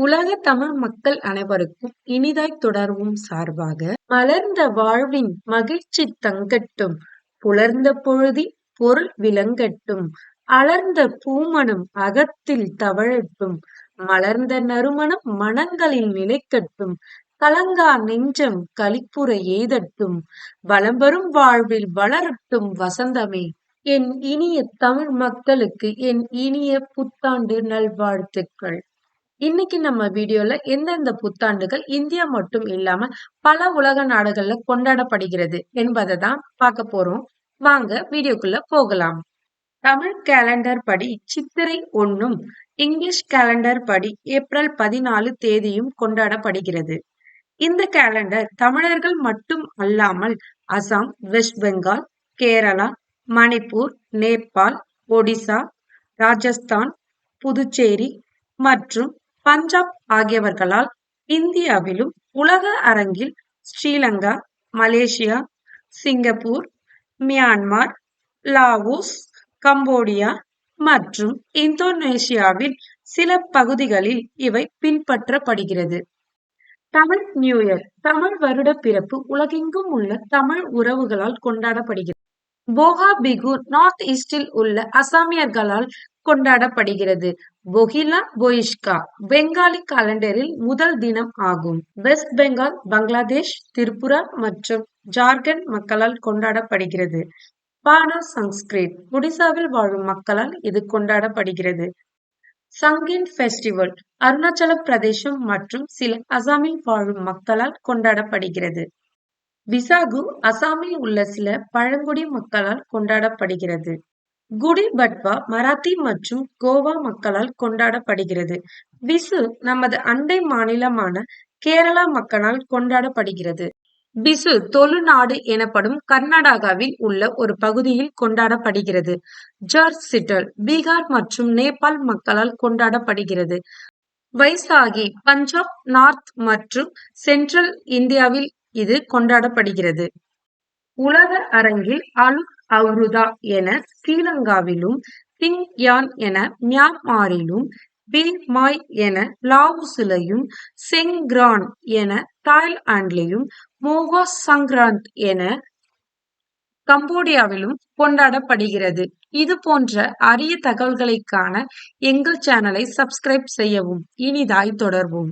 உலக தமிழ் மக்கள் அனைவருக்கும் இனிதாய் தொடர்வும் சார்பாக மலர்ந்த வாழ்வின் மகிழ்ச்சி தங்கட்டும் புலர்ந்த பொழுதி பொருள் விளங்கட்டும் அலர்ந்த பூமணம் அகத்தில் தவழட்டும் மலர்ந்த நறுமணம் மனங்களில் நிலைக்கட்டும் கலங்கா நெஞ்சம் களிப்புற எய்தட்டும் வளம்பெறும் வாழ்வில் வளரட்டும் வசந்தமே. என் இனிய தமிழ் மக்களுக்கு என் இனிய புத்தாண்டு நல்வாழ்த்துக்கள். இன்னைக்கு நம்ம வீடியோல எந்தெந்த புத்தாண்டுகள் இந்தியா மட்டும் இல்லாம பல உலக நாடுகள்ல கொண்டாடப்படுகிறது என்பதை தான் பார்க்க போறோம். வாங்க வீடியோக்குள்ள போகலாம். தமிழ் கேலண்டர் படி சித்திரை ஒன்னும் இங்கிலீஷ் கேலண்டர் படி ஏப்ரல் பதினாலு தேதியும் கொண்டாடப்படுகிறது. இந்த கேலண்டர் தமிழர்கள் மட்டும் அல்லாமல் அசாம் வெஸ்ட் பெங்கால் கேரளா மணிப்பூர் நேபாள் ஒடிசா ராஜஸ்தான் புதுச்சேரி மற்றும் பஞ்சாப் ஆகியவர்களால் இந்தியாவிலும் உலக அரங்கில் Sri Lanka Malaysia Singapore Myanmar Laos Cambodia மற்றும் இந்தோனேஷியாவின் சில பகுதிகளில் இவை பின்பற்றப்படுகிறது. தமிழ் நியூ இயர் தமிழ் வருட பிறப்பு உலகெங்கும் உள்ள தமிழ் உறவுகளால் கொண்டாடப்படுகிறது. போகா பிகு நார்த் ஈஸ்டில் உள்ள அசாமியர்களால் கொண்டாடப்படுகிறது. பொகிலா போயிஷ்கா பெங்காலி காலண்டரில் முதல் தினம் ஆகும். வெஸ்ட் பெங்கால் பங்களாதேஷ் திரிபுரா மற்றும் ஜார்க்கண்ட் மக்களால் கொண்டாடப்படுகிறது. பானா சன்ஸ்கிரிட் ஒடிசாவில் வாழும் மக்களால் இது கொண்டாடப்படுகிறது. சங்கின் ஃபெஸ்டிவல் அருணாச்சல பிரதேசம் மற்றும் சில அசாமில் வாழும் மக்களால் கொண்டாடப்படுகிறது. விசாகு அசாமில் உள்ள சில பழங்குடி மக்களால் கொண்டாடப்படுகிறது. குடி பட்வா மராத்தி மற்றும் கோவா மக்களால் கொண்டாடப்படுகிறது. விசு நமது அண்டை மாநிலமான கேரளா மக்களால் கொண்டாடப்படுகிறது. பிசு தொழுநாடு எனப்படும் கர்நாடகாவில் உள்ள ஒரு பகுதியில் கொண்டாடப்படுகிறது. ஜார்ஜ் சிட்டல் பீகார் மற்றும் நேபாள் மக்களால் கொண்டாடப்படுகிறது. வைசாகி பஞ்சாப் நார்த் மற்றும் சென்ட்ரல் இந்தியாவில் இது கொண்டாடப்படுகிறது. உலக அரங்கில் அலு அவ்ருதா என ஸ்ரீலங்காவிலும் சிங் யான் என மியான்மாரிலும் மாய் என லாவுசிலையும் செங்க்ரான் என தாய்லாண்ட்லேயும் மோகா சங்கராந்த் என கம்போடியாவிலும் கொண்டாடப்படுகிறது. இது போன்ற அரிய தகவல்களைக்கான எங்கள் சேனலை சப்ஸ்கிரைப் செய்யவும் இனிதாய் தொடர்வோம்.